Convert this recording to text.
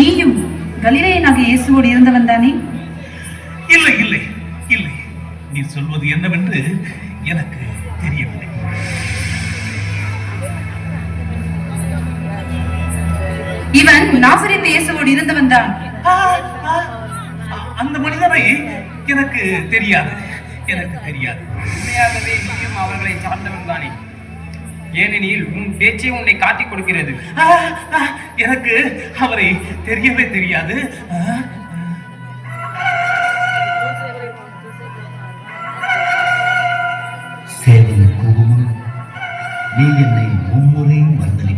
நீயும் கலிலேயனாக இயேசுவோடு இருந்தவன் தானே? இல்லை இல்லை இல்லை. நீ சொல்வது என்னவென்று எனக்கு தெரியவில்லை. இவன் நாசரித்த இயேசுவோடு இருந்தவன் தான். அந்த மனிதனை எனக்கு தெரியாது. எனக்கு தெரியாது. உண்மையாகவே நீயும் அவர்களை சார்ந்தவன் தானே. ஏனெனில் உன் பேச்சே உன்னை காட்டிக் கொடுக்கிறது. எனக்கு அவரை தெரியவே தெரியாது. நீ என்னை கூவும் நீ